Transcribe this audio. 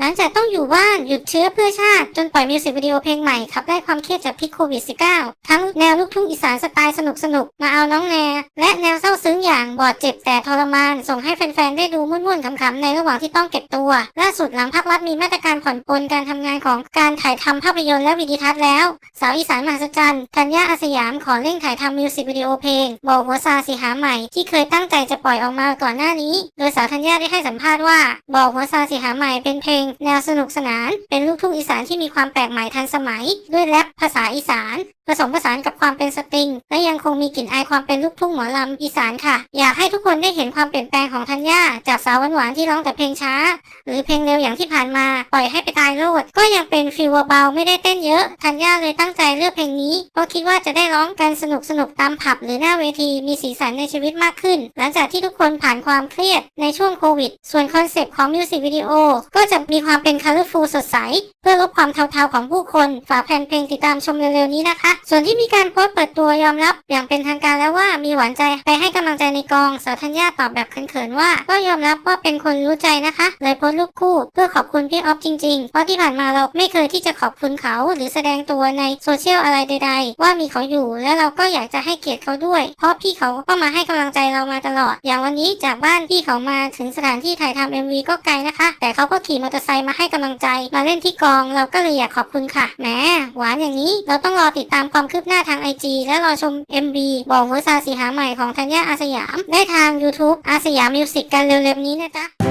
หลังจากต้องอยู่บ้านหยุดเชื้อเพื่อชาติจนปล่อยมิวสิกวิดีโอเพลงใหม่ขับไล่ความเครียดจากพิษโควิด -19 ทั้งแนวลูกทุ่งอีสานสไตล์สนุกสนุกๆมาเอาน้องแนและแนวเศร้าซึ้งอย่างบอดเจ็บแต่ทรมาน ส่งให้แฟนๆ ได้ดูมุ่วนๆขำๆ ในระหว่างที่ต้องเก็บตัว ล่าสุดหลังภาครัฐมีมาตรการผ่อนปลนการทำงานของการถ่ายทำภาพยนตร์และวิดีทัศน์แล้ว สาวอีสานมหัศจรรย์ธัญญาอาสยามขอเร่งถ่ายทำมิวสิกวิดีโอเพลงบอกหัวซาสีหาใหม่ที่เคยตั้งใจจะปล่อยออกมาก่อนหน้านี้ โดยสาวธัญญาได้ให้สัมภาษณ์ว่าบอกหัวซาสีหาใหม่เป็นเพลงแนวสนุกสนาน เป็นลูกทุ่งอีสานที่มีความแปลกใหม่ทันสมัย ด้วยแรปภาษาอีสาน ผสมผสานกับความเป็นสตริง และยังคงมีกลิ่นอายความเป็นลูกทุ่งหมอลำอีสานค่ะ อยากให้ทุกคนได้เห็นความเปลี่ยนแปลงของธัญญาจาก สาวหวานๆที่ร้องแต่เพลงช้า หรือเพลงเร็วอย่างที่ผ่านมา ปล่อยให้ไปตายโลด ก็ยังเป็นฟีลเบาๆไม่ได้เต้นเยอะธัญญาเลยตั้งใจเลือกเพลงนี้ เพราะคิดว่าจะได้ร้องกันสนุกสนุกตามผับหรือหน้าเวทีมีสีสันในชีวิตมากขึ้น หลังจากที่ทุกคนผ่านความเครียดในช่วงโควิด ส่วนคอนเซปต์ของมิวสิกวิดีโอก็จะมีความเป็นคัลเลอร์ฟูลสดใส เพื่อลบความเทาๆของผู้คนฝากแฟนเพลงติดตามชมเร็วๆนี้นะคะ ส่วนที่มีการโพสต์เปิดตัวยอมรับ อย่างเป็นทางการแล้วว่ามีหวานใจไปให้กำลังใจในกองสาวธัญญาตอบแบบเขินๆว่าก็ยอมรับว่าเป็นคนรู้ใจนะคะเลยโพสรูปคู่เพื่อขอบคุณพี่ออฟจริงๆ เพราะที่ผ่านมาเราไม่เคยที่จะขอบคุณเขาหรือแสดงตัวในโซเชียลอะไรใด ๆ ว่ามีเขาอยู่และเราก็อยากจะให้เกียรติเขาด้วย เพราะพี่เขาก็มาให้กำลังใจเรามาตลอด อย่างวันนี้จากบ้านพี่เขามาถึงสถานที่ถ่ายทำ MV ก็ไกลนะคะ แต่เขาก็ขี่มอเตอร์ไซค์มาให้กำลังใจ มาเล่นที่กองเราก็เลยอยากขอบคุณค่ะแหมหวานอย่างนี้เราต้องรอติดตามความคืบหน้าทาง IG และรอชม MV บอกหัวซาสีหาใหม่ของธัญญาอาสยาม ได้ทาง YouTube อาสยามมิวสิกกันเร็วๆนี้นะจ๊ะ